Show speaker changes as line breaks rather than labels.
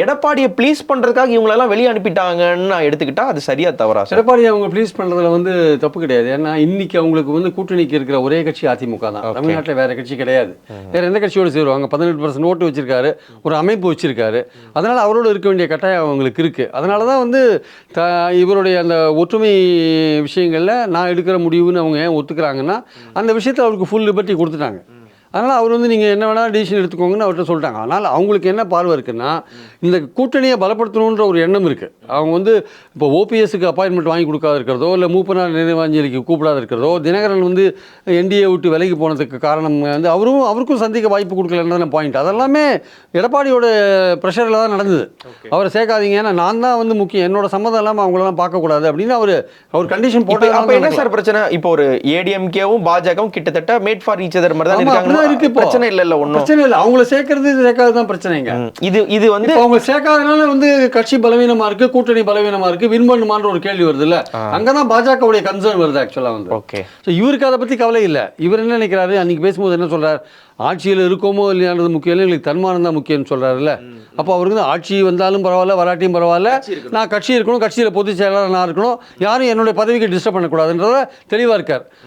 எடப்பாடியை ப்ளீஸ் பண்றதுக்காக இவங்களெல்லாம் வெளியே அனுப்பிட்டாங்கன்னு நான் எடுத்துக்கிட்டா அது சரியா தவறா
எடப்பாடி அவங்க ப்ளீஸ் பண்ணுறதுல வந்து தப்பு கிடையாது. ஏன்னா இன்னைக்கு அவங்களுக்கு வந்து கூட்டணிக்கு இருக்கிற ஒரே கட்சி அதிமுக தான். தமிழ்நாட்டில் வேற கட்சி கிடையாது. வேற எந்த கட்சியோடு சேருவாங்க? பதினெட்டு பர்சன்ட் ஓட்டு வச்சிருக்காரு. ஒரு அமைப்பு வச்சிருக்காரு. அதனால அவரோடு இருக்க வேண்டிய கட்டாயம் அவங்களுக்கு இருக்கு. அதனால தான் வந்து த இவருடைய அந்த ஒற்றுமை விஷயங்களில் நான் எடுக்கிற முடிவுன்னு அவங்க ஏன் ஒத்துக்கிறாங்கன்னா அந்த விஷயத்தில் அவருக்கு ஃபுல் லிபர்ட்டி கொடுத்துட்டாங்க. அதனால் அவர் வந்து நீங்கள் என்ன வேணாலும் டிசிஷன் எடுத்துக்கோங்கன்னு அவர்கிட்ட சொல்லிட்டாங்க. ஆனால் அவங்களுக்கு என்ன பார்வை இருக்குன்னா இந்த கூட்டணியை பலப்படுத்தணுன்ற ஒரு எண்ணம் இருக்குது அவங்க வந்து இப்போ ஓபிஎஸ்க்கு அப்பாயின்மெண்ட் வாங்கி கொடுக்காத இருக்கிறதோ இல்லை மூப்பனார் நினைவாஞ்சலிக்கு கூப்பிடாத இருக்கிறதோ தினகரன் வந்து என்டிஏ விட்டு விலகி போனதுக்கு காரணம் வந்து அவரும் அவருக்கும் சந்திக்க வாய்ப்பு கொடுக்கலன்றதான பாயிண்ட் அதெல்லாமே எடப்பாடியோட ப்ரெஷரில் தான் நடந்தது. அவரை சேர்க்காதீங்க. ஏன்னா நான் தான் வந்து முக்கியம். என்னோட சம்மதம் இல்லாமல் அவங்களெல்லாம் பார்க்கக்கூடாது அப்படின்னு அவர் அவர் கண்டிஷன்
அப்ப என்ன
போட்டு
சார் பிரச்சனை? இப்போ ஒரு ஏடிஎம்கேவும் பாஜகவும் கிட்டத்தட்ட மேட் ஃபார் ஈச் அதர் மாதிரி தான்
அப்படிதான் இருக்கு இப்போ.
பிரச்சனை இல்ல இல்ல ஒண்ணும்.
பிரச்சனை இல்லை. அவங்கள சேர்க்கறது சேர்க்காது தான் பிரச்சனைங்க.
இது இது வந்து
அவங்க சேர்க்காதனால வந்து கட்சி பலவீனமா இருக்கு கூட்டணி பலவீனமா இருக்கு வின் பண்ணுமான்ற ஒரு கேள்வி வருது இல்ல. அங்கதான் பாஜகவுடைய கன்சர்ன் வருது ஆக்சுவலா வந்து.
ஓகே.
ஸோ இவருக்கு அதை பத்தி கவலை இல்லை. இவர் என்ன நினைக்கிறாரு? அன்னைக்கு பேசும்போது என்ன சொல்றார்? ஆட்சியில் இருக்கோமோ இல்லையான்றது முக்கியம் இல்லை எங்களுக்கு தன்மானம் தான் முக்கியம்னு சொல்றாருல்ல அப்போ அவருக்கு வந்து ஆட்சி வந்தாலும் பரவாயில்ல வராட்டியும் பரவாயில்ல. நான் கட்சி இருக்கணும் கட்சியில் பொதுச் செயலாளர் நான் இருக்கணும். யாரும் என்னுடைய பதவிக்கு டிஸ்டர்ப் பண்ணக்கூடாதுன்றத தெளிவாக இருக்கார்.